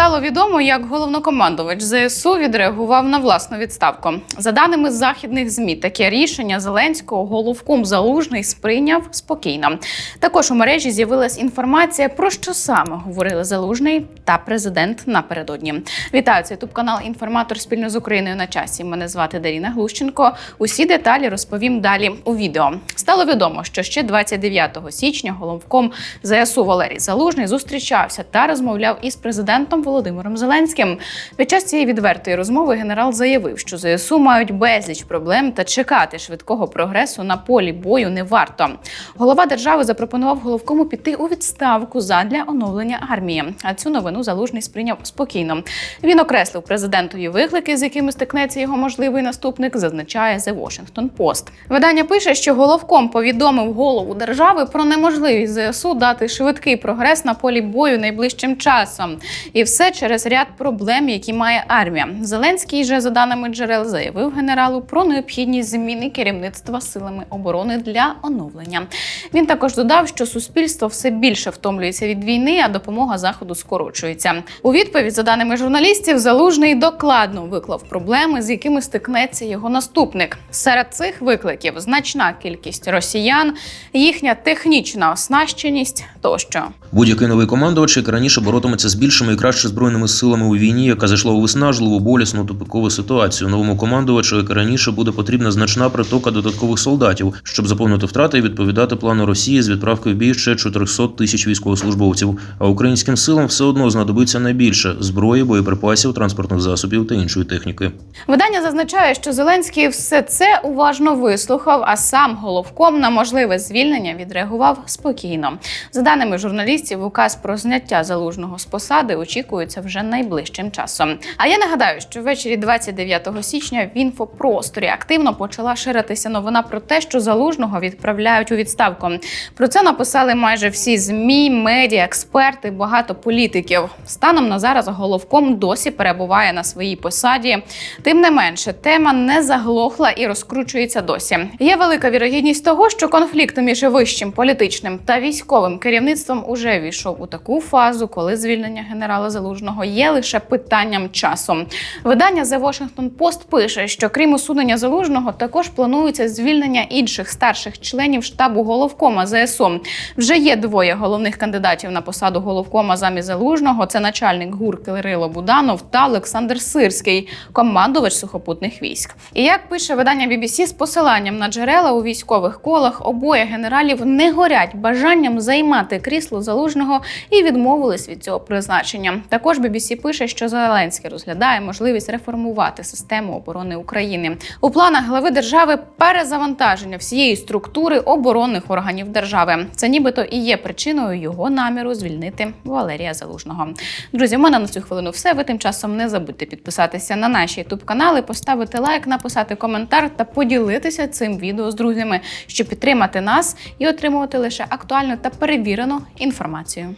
Стало відомо, як головнокомандувач ЗСУ відреагував на власну відставку. За даними західних змі, таке рішення Зеленського головком Залужний сприйняв спокійно. Також у мережі з'явилась інформація про що саме говорили Залужний та президент напередодні. Вітаю це ютуб канал Інформатор спільно з Україною на часі. Мене звати Даріна Глущенко. Усі деталі розповім далі у відео. Стало відомо, що ще 29 січня головком ЗСУ Валерій Залужний зустрічався та розмовляв із президентом Володимиром Зеленським. Під час цієї відвертої розмови генерал заявив, що ЗСУ мають безліч проблем та чекати швидкого прогресу на полі бою не варто. Голова держави запропонував головкому піти у відставку задля оновлення армії. А цю новину залужний сприйняв спокійно. Він окреслив президентові виклики, з якими стикнеться його можливий наступник, зазначає The Washington Post. Видання пише, що головком повідомив голову держави про неможливість ЗСУ дати швидкий прогрес на полі бою найближчим часом, і все через ряд проблем, які має армія. Зеленський же, за даними джерел, заявив генералу про необхідність зміни керівництва силами оборони для оновлення. Він також додав, що суспільство все більше втомлюється від війни, а допомога заходу скорочується. У відповідь, за даними журналістів, залужний докладно виклав проблеми, з якими стикнеться його наступник. Серед цих викликів значна кількість росіян, їхня технічна оснащеність тощо. Будь-який новий командувач, як раніше, боротиметься з більшими і краще збройними силами у війні, яка зайшла у виснажливу, болісну тупикову ситуацію. Новому командувачу, як і раніше, буде потрібна значна притока додаткових солдатів, щоб заповнити втрати і відповідати плану Росії з відправки в бій ще 400 тисяч військовослужбовців. А українським силам все одно знадобиться найбільше зброї, боєприпасів, транспортних засобів та іншої техніки. Видання зазначає, що Зеленський все це уважно вислухав, а сам головком на можливе звільнення відреагував спокійно. За даними журналістів, указ про зняття залужного з посади очікується вже найближчим часом. А я нагадаю, що ввечері 29 січня в інфопросторі активно почала ширитися новина про те, що залужного відправляють у відставку. Про це написали майже всі змі, медіа, експерти, багато політиків. Станом на зараз головком досі перебуває на своїй посаді. Тим не менше, тема не заглохла і розкручується досі. Є велика вірогідність того, що конфлікт між вищим політичним та військовим керівництвом уже війшов у таку фазу, коли звільнення генерала Залужного є лише питанням часу. Видання The Washington Post пише, що крім усунення залужного, також планується звільнення інших старших членів штабу головкома ЗСУ. Вже є двоє головних кандидатів на посаду головкома замість залужного. Це начальник ГУР Кирило Буданов та Олександр Сирський, командувач сухопутних військ. І як пише видання BBC з посиланням на джерела у військових колах, обоє генералів не горять бажанням займати крісло залужного і відмовились від цього призначення. Також BBC пише, що Зеленський розглядає можливість реформувати систему оборони України. У планах глави держави перезавантаження всієї структури оборонних органів держави. Це нібито і є причиною його наміру звільнити Валерія Залужного. Друзі, в мене на цю хвилину все. Ви тим часом не забудьте підписатися на наші ютуб канали, поставити лайк, написати коментар та поділитися цим відео з друзями, щоб підтримати нас і отримувати лише актуальну та перевірену інформацію.